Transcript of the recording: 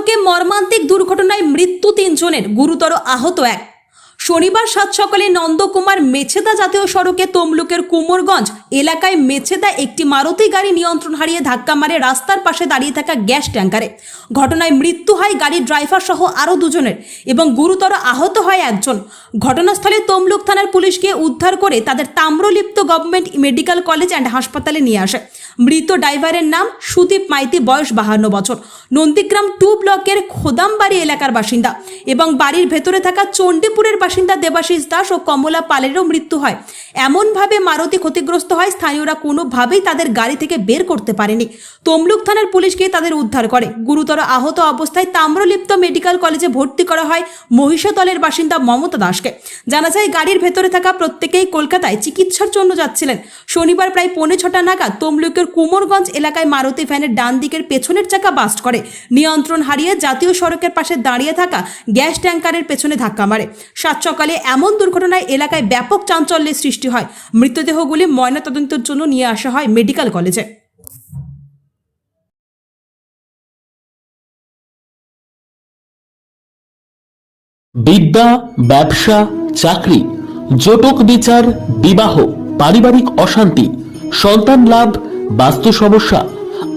সড়কে মর্মান্তিক দুর্ঘটনায় মৃত্যু তিনজনের গুরুতর আহত এক। শনিবার সাত সকালে নন্দকুমার মেছেদা জাতীয় সড়কে তমলুকের কুমোরগঞ্জ এলাকায় মেছেদা একটি মারুতি গাড়ি নিয়ন্ত্রণ হারিয়ে ধাক্কা মারে রাস্তার পাশে দাঁড়িয়ে থাকা গ্যাস ট্যাঙ্কারে। ঘটনায় মৃত্যু হয় গাড়ির ড্রাইভার সহ আরও দুজনের এবং গুরুতর আহত হয় একজন। ঘটনাস্থলে তমলুক থানার পুলিশকে উদ্ধার করে তাদের Tamralipta government medical college and হাসপাতালে নিয়ে আসে। মৃত ড্রাইভারের নাম সুদীপ মাইতি, বয়স বাহান্ন বছর। নন্দীগ্রাম টু ব্লকের খোদামবাড়ি এলাকার বাসিন্দা। এবং বাড়ির ভেতরে থাকা চণ্ডীপুরের বাসিন্দা দেবাশিস দাস ও কমলা পালেরও মৃত্যু হয়। এমনভাবে মারুতি ক্ষতিগ্রস্ত হয়, স্থানীয়রা কোনোভাবেই তাদের গাড়ি থেকে বের করতে পারেনি। তমলুক থানার পুলিশ গিয়ে তাদের উদ্ধার করে। গুরুতর আহত অবস্থায় তাম্রলিপ্ত মেডিকেল কলেজে ভর্তি করা হয় মহিষাতলের বাসিন্দা মমতা দাসকে। জানা যায়, গাড়ির ভেতরে থাকা প্রত্যেকেই কলকাতায় চিকিৎসার জন্য যাচ্ছিলেন। শনিবার প্রায় পৌনে ছটা নাগাদ তমলুকের কুমোরগঞ্জ এলাকায় মারুতি ভ্যানের ডান দিকের পেছনের চাকা বাস্ট করে। নিয়ন্ত্রণ হারিয়ে জাতীয় সড়কের পাশে দাঁড়িয়ে থাকা গ্যাস ট্যাঙ্কারের পেছনে ধাক্কা মারে। সাত সকালে এমন দুর্ঘটনায় এলাকায় ব্যাপক চাঞ্চল্যের সৃষ্টি হয়। মৃতদেহগুলি ময়নাতদন্তের জন্য নিয়ে আসা হয় মেডিকেল কলেজে। বিদ্যা, ব্যবসা, চাকরি, জটক বিচার, বিবাহ, পারিবারিক অশান্তি, সন্তান লাভ, বাস্তু সমস্যা